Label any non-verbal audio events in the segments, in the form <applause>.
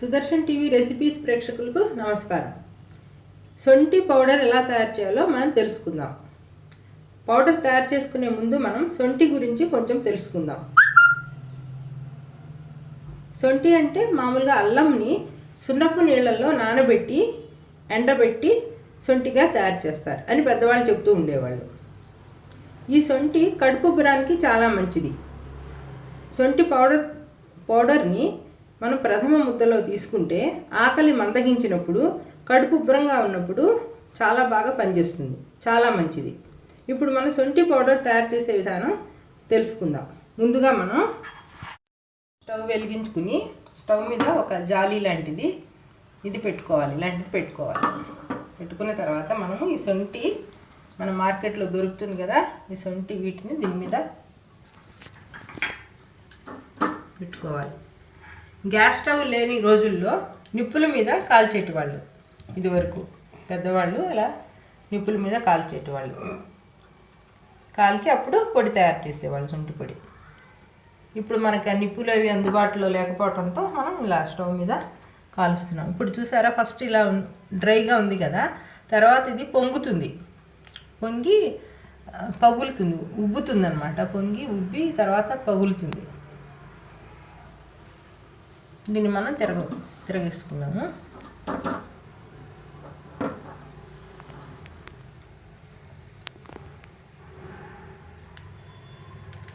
Sudarshan TV recipes ప్రేక్షకులకు నమస్కారం. సొంటి పౌడర్ ఎలా తయారు చేయాలో మనం తెలుసుకుందాం. పౌడర్ తయారు చేసుకునే ముందు మనం సొంటి గురించి కొంచెం తెలుసుకుందాం. సొంటి అంటే మామూలుగా అల్లంని సున్నపు నీళ్ళల్లో నానబెట్టి ఎండబెట్టి సొంటిగా తయారు చేస్తారు అని పెద్దవాళ్ళు చెప్తూ ఉండేవాళ్ళు. ఈ సొంటి కడుపు బురానికి చాలా మంచిది. సొంటి పౌడర్ పౌడర్ని మనం ప్రథమ ముద్దలో తీసుకుంటే ఆకలి మందగించినప్పుడు కడుపు ఉబ్బరంగా ఉన్నప్పుడు చాలా బాగా పనిచేస్తుంది. చాలా మంచిది. ఇప్పుడు మనం సొంటి పౌడర్ తయారు చేసే విధానం తెలుసుకుందాం. ముందుగా మనం స్టవ్ వెలిగించుకుని స్టవ్ మీద ఒక జాలీ లాంటిది ఇది పెట్టుకోవాలి. ఇలాంటిది పెట్టుకోవాలి. పెట్టుకున్న తర్వాత మనము ఈ సొంటి మన మార్కెట్లో దొరుకుతుంది కదా ఈ సొంటి వీటిని దీని మీద పెట్టుకోవాలి. గ్యాస్ స్టవ్ లేని రోజుల్లో నిప్పుల మీద కాల్చేటివాళ్ళు. ఇదివరకు పెద్దవాళ్ళు అలా నిప్పుల మీద కాల్చేటివాళ్ళు. కాల్చి అప్పుడు పొడి తయారు చేసేవాళ్ళు సొంటి పొడి. ఇప్పుడు మనకి ఆ నిప్పులు అవి అందుబాటులో లేకపోవడంతో మనం ఇలా స్టవ్ మీద కాలుస్తున్నాం. ఇప్పుడు చూసారా ఫస్ట్ ఇలా డ్రైగా ఉంది కదా తర్వాత ఇది పొంగుతుంది. పొంగి పగులుతుంది ఉబ్బుతుంది అనమాట పొంగి ఉబ్బి తర్వాత పగులుతుంది. దీన్ని మనం తిరగ తిరగేసుకుందాము.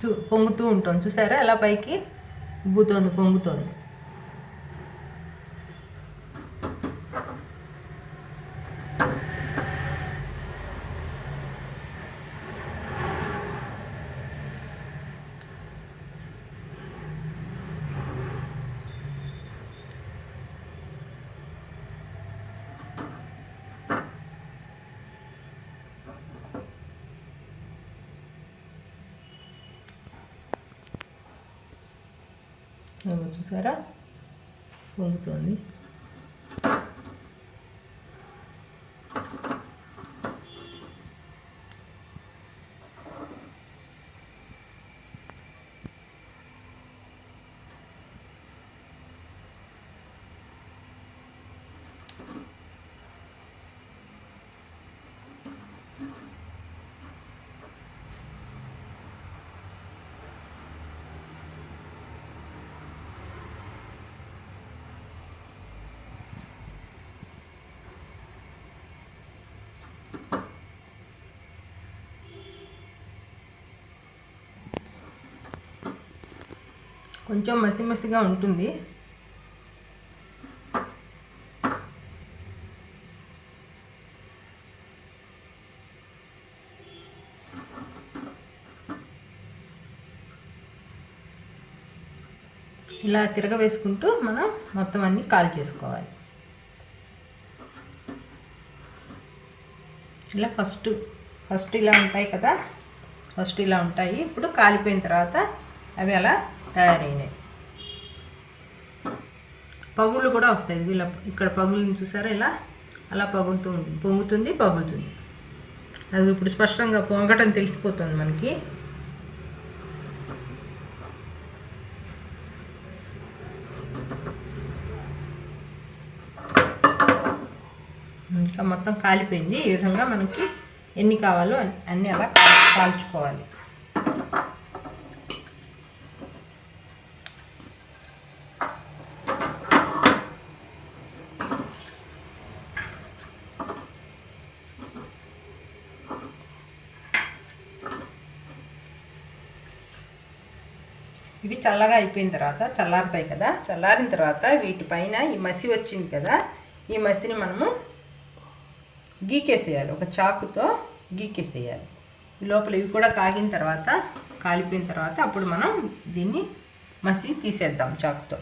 చూ పొంగుతూ ఉంటుంది. చూసారా? ఎలా పైకి ఉబ్బుతోంది పొంగుతోంది. చూసారా? పొంగుతోంది. కొంచెం మసి మసిగా ఉంటుంది. ఇలా తిరగవేసుకుంటూ మనం మొత్తం అన్నీ కాల్ చేసుకోవాలి. ఇలా ఫస్ట్ ఫస్ట్ ఇలా ఉంటాయి కదా? ఫస్ట్ ఇలా ఉంటాయి. ఇప్పుడు కాలిపోయిన తర్వాత అవి అలా తయారైనాయి. పగుళ్ళు కూడా వస్తాయి. వీళ్ళ ఇలా ఇక్కడ పగులుని చూసారా ఇలా? అలా పగులుతూ ఉంటుంది. పొంగుతుంది పగులుతుంది. అది ఇప్పుడు స్పష్టంగా పొంగటం తెలిసిపోతుంది మనకి. ఇంకా మొత్తం కాలిపోయింది. ఈ విధంగా మనకి ఎన్ని కావాలో అన్నీ అలా కాల్చుకోవాలి. ఇవి చల్లగా అయిపోయిన తర్వాత చల్లారుతాయి కదా చల్లారిన తర్వాత వీటిపైన ఈ మసి వచ్చింది కదా ఈ మసిని మనము గీకేసేయాలి. ఒక చాకుతో గీకేసేయాలి. లోపల ఇవి కూడా కాగిన తర్వాత కాలిపోయిన తర్వాత అప్పుడు మనం దీన్ని మసి తీసేద్దాం చాకుతో.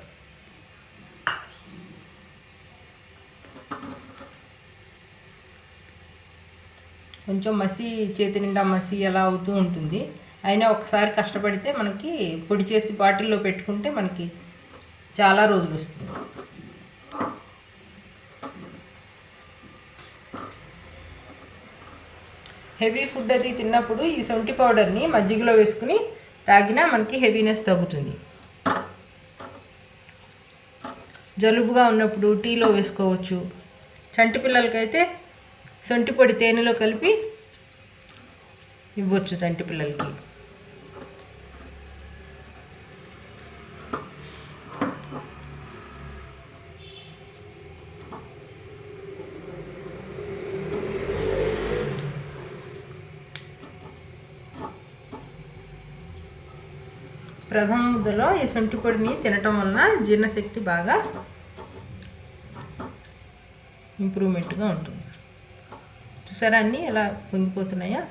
కొంచెం మసి చేతి నిండా మసి ఎలా అవుతూ ఉంటుంది. అయినా ఒకసారి కష్టపడితే మనకి పొడి చేసి బాటిల్లో పెట్టుకుంటే మనకి చాలా రోజులు వస్తుంది. హెవీ ఫుడ్ అది తిన్నప్పుడు ఈ సొంటి పౌడర్ని మజ్జిగలో వేసుకుని తాగినా మనకి హెవీనెస్ తగ్గుతుంది. జలుబుగా ఉన్నప్పుడు టీలో వేసుకోవచ్చు. చంటి పిల్లలకైతే సొంటి పొడి తేనెలో కలిపి ఇవ్వచ్చు తంటి పిల్లలకి. ప్రథమ ముద్దలో ఈ సొంటి పొడిని తినటం వలన జీర్ణశక్తి బాగా ఇంప్రూవ్మెంట్గా ఉంటుంది. చూసారా అన్నీ ఎలా పొంగిపోతున్నాయా?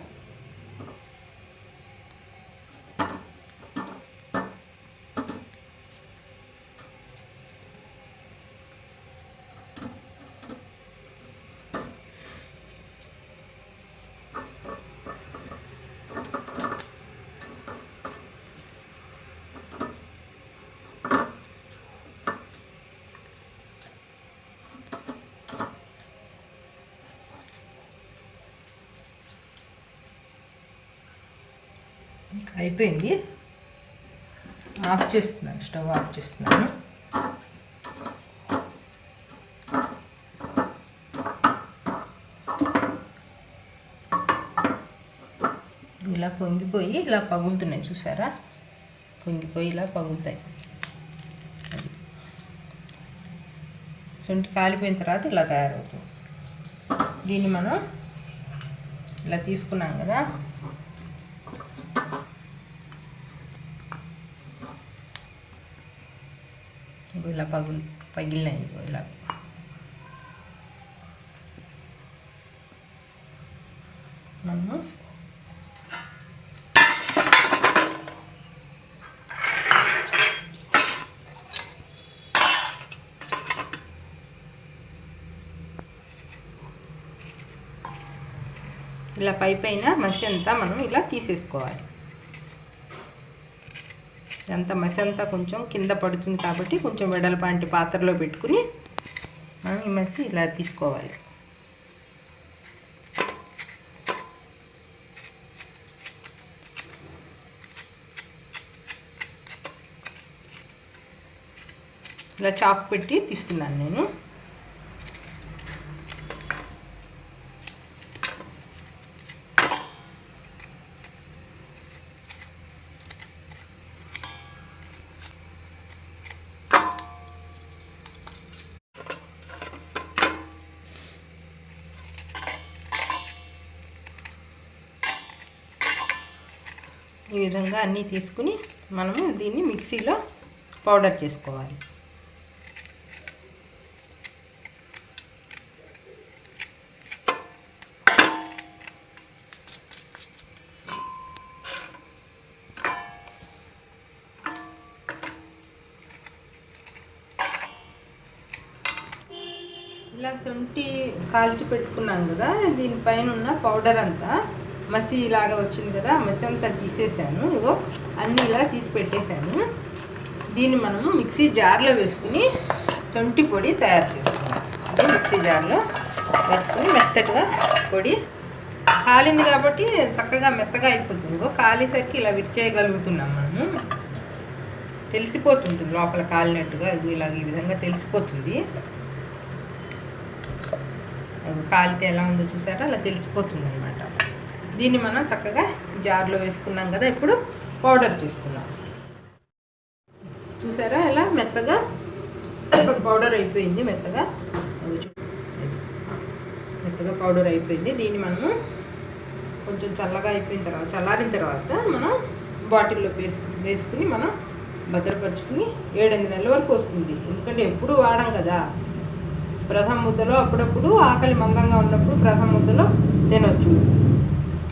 అయిపోయింది. ఆఫ్ చేస్తున్నాను స్టవ్ ఆఫ్ చేస్తున్నాను. ఇలా పొంగిపోయి ఇలా పగులుతున్నాయి చూసారా? పొంగిపోయి ఇలా పగులుతాయి. సొంటి కాలిపోయిన తర్వాత ఇలా తయారవుతుంది. దీన్ని మనం ఇలా తీసుకున్నాం కదా ఇగో ఇలా పగులు పగిలినాయి ఇలా మనము ఇలా పై పైన మసి అంతా మనం ఇలా తీసేసుకోవాలి అంత మసి అంతా కొంచెం కింద పడుతుంది కాబట్టి కొంచెం వెడల్పాంటి పాత్రలో పెట్టుకుని మనం ఈ మసి ఇలా తీసుకోవాలి. ఇలా చాకు పెట్టి తీస్తున్నాను నేను. ఈ విధంగా అన్నీ తీసుకుని మనము దీన్ని మిక్సీలో పౌడర్ చేసుకోవాలి. ఇలా శొంఠి కాల్చి పెట్టుకున్నాం కదా దీనిపైన ఉన్న పౌడర్ అంతా మసి ఇలాగా వచ్చింది కదా మసి అంతా తీసేసాను. ఇగో అన్నీ ఇలా తీసి పెట్టేశాను. దీన్ని మనము మిక్సీ జార్లో వేసుకుని శొంఠి పొడి తయారు చేసుకున్నాం అదే మిక్సీ జార్లో వేసుకుని మెత్తటిగా పొడి. కాలింది కాబట్టి చక్కగా మెత్తగా అయిపోతుంది. ఇగో కాలేసరికి ఇలా విరిచేయగలుగుతున్నాం మనము. తెలిసిపోతుంది లోపల కాలినట్టుగా. ఇది ఇలాగ ఈ విధంగా తెలిసిపోతుంది. కాలితే ఎలా ఉందో చూసారా? అలా తెలిసిపోతుంది అనమాట దీన్ని మనం చక్కగా జార్లో వేసుకున్నాం కదా ఇప్పుడు పౌడర్ చేసుకున్నాం చూసారా ఇలా మెత్తగా <coughs> పౌడర్ అయిపోయింది మెత్తగా. మెత్తగా పౌడర్ అయిపోయింది. దీన్ని మనము కొంచెం చల్లగా అయిపోయిన తర్వాత చల్లారిన తర్వాత మనం బాటిల్లో వేసు వేసుకుని మనం భద్రపరుచుకుని ఏడెనిమిది నెలల వరకు వస్తుంది. ఎందుకంటే ఎప్పుడు వాడం కదా. ప్రథమ ముద్దలో అప్పుడప్పుడు ఆకలి మందంగా ఉన్నప్పుడు ప్రథమ ముద్దలో తినొచ్చు.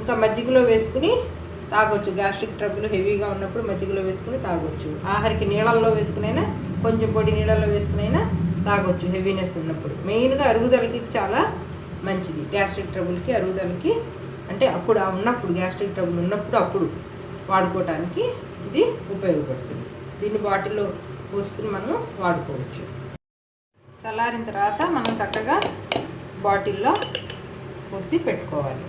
ఇంకా మజ్జిగలో వేసుకుని తాగొచ్చు. గ్యాస్ట్రిక్ ట్రబుల్ హెవీగా ఉన్నప్పుడు మజ్జిగలో వేసుకుని తాగొచ్చు. ఆఖరికి నీళ్ళల్లో వేసుకునైనా కొంచెం పొడి నీళ్ళల్లో వేసుకునైనా తాగొచ్చు. హెవీనెస్ ఉన్నప్పుడు. మెయిన్గా అరుగుదలకి చాలా మంచిది. గ్యాస్ట్రిక్ ట్రబుల్కి అరుగుదలకి అంటే అప్పుడు ఆ ఉన్నప్పుడు గ్యాస్ట్రిక్ ట్రబుల్ ఉన్నప్పుడు అప్పుడు వాడుకోవటానికి ఇది ఉపయోగపడుతుంది. దీన్ని బాటిల్లో పోసుకుని మనం వాడుకోవచ్చు. చల్లారిన తర్వాత మనం చక్కగా బాటిల్లో పోసి పెట్టుకోవాలి.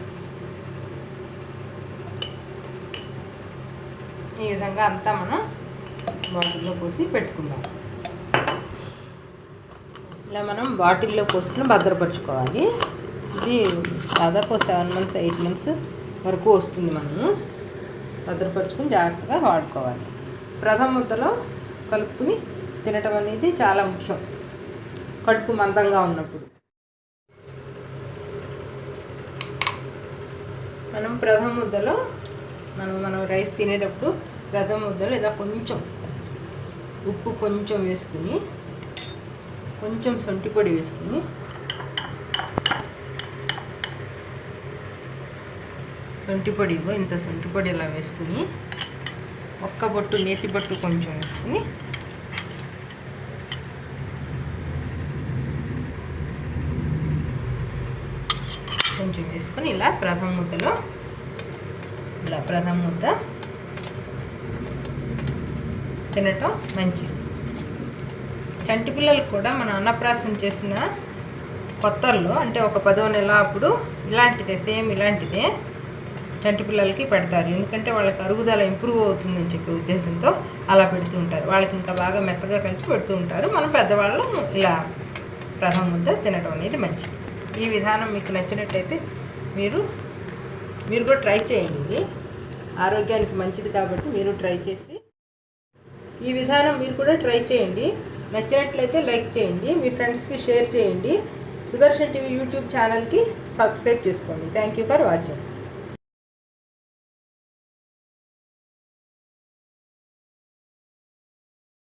ఈ విధంగా అంతా మనం బాటిల్లో పోసి పెట్టుకుందాం. ఇలా మనం బాటిల్లో పోసుకుని భద్రపరచుకోవాలి. ఇది దాదాపు సెవెన్ మంత్స్ ఎయిట్ మంత్స్ వరకు వస్తుంది మనము. భద్రపరుచుకుని జాగ్రత్తగా వాడుకోవాలి. ప్రథమ ముద్దలో కలుపుకుని తినటం అనేది చాలా ముఖ్యం. కడుపు మందంగా ఉన్నప్పుడు. మనం ప్రథమ ముద్దలో మనం మనం రైస్ తినేటప్పుడు ప్రథమ ముద్దలో ఇలా కొంచెం ఉప్పు కొంచెం వేసుకుని కొంచెం సొంటి పొడి వేసుకుని సొంటి పొడి ఇంత సొంటి పొడి ఇలా వేసుకుని ఒక్క బొట్టు నేతి బొట్టు కొంచెం వేసుకుని కొంచెం వేసుకొని ఇలా ప్రథమ ముద్దలో ఇలా ప్రథమ ముద్ద తినటం మంచిది. చంటి పిల్లలకు కూడా మనం అన్నప్రాసం చేసిన కొత్తల్లో అంటే ఒక పదో నెల అప్పుడు ఇలాంటిదే సేమ్ ఇలాంటిదే చంటి పిల్లలకి పెడతారు. ఎందుకంటే వాళ్ళకి అరుగుదల ఇంప్రూవ్ అవుతుందని చెప్పే ఉద్దేశంతో అలా పెడుతూ ఉంటారు. వాళ్ళకి ఇంకా బాగా మెత్తగా కలిసి పెడుతూ ఉంటారు. మనం పెద్దవాళ్ళు ఇలా ప్రథమ ముద్ద తినడం అనేది మంచిది. ఈ విధానం మీకు నచ్చినట్టయితే మీరు మీరు కూడా ట్రై చేయండి ఇది. ఆరోగ్యానికి మంచిది కాబట్టి మీరు ట్రై చేసి ఈ విధానం మీరు కూడా ట్రై చేయండి. నచ్చినట్లయితే లైక్ చేయండి మీ ఫ్రెండ్స్కి షేర్ చేయండి. సుదర్శన్ టీవీ యూట్యూబ్ ఛానల్కి సబ్స్క్రైబ్ చేసుకోండి. Thank you for watching.